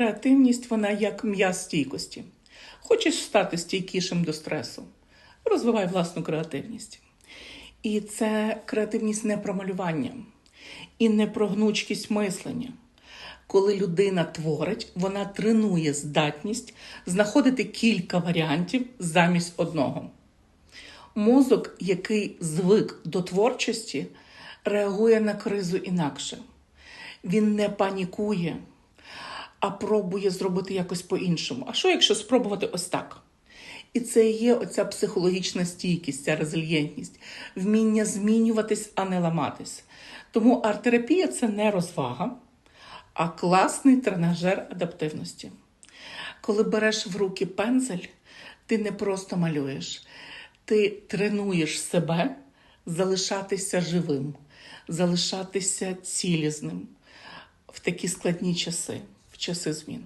креативність вона як м'яз стійкості. Хочеш стати стійкішим до стресу, розвивай власну креативність. І це креативність не про малювання і не про гнучкість мислення. Коли людина творить, вона тренує здатність знаходити кілька варіантів замість одного. Мозок, який звик до творчості, реагує на кризу інакше. Він не панікує, а пробує зробити якось по-іншому. А що, якщо спробувати ось так? І це є оця психологічна стійкість, ця резильєнтність, вміння змінюватись, а не ламатись. Тому арт-терапія це не розвага, а класний тренажер адаптивності. Коли береш в руки пензель, ти не просто малюєш, ти тренуєш себе залишатися живим, залишатися цілісним в такі складні часи, часи змін.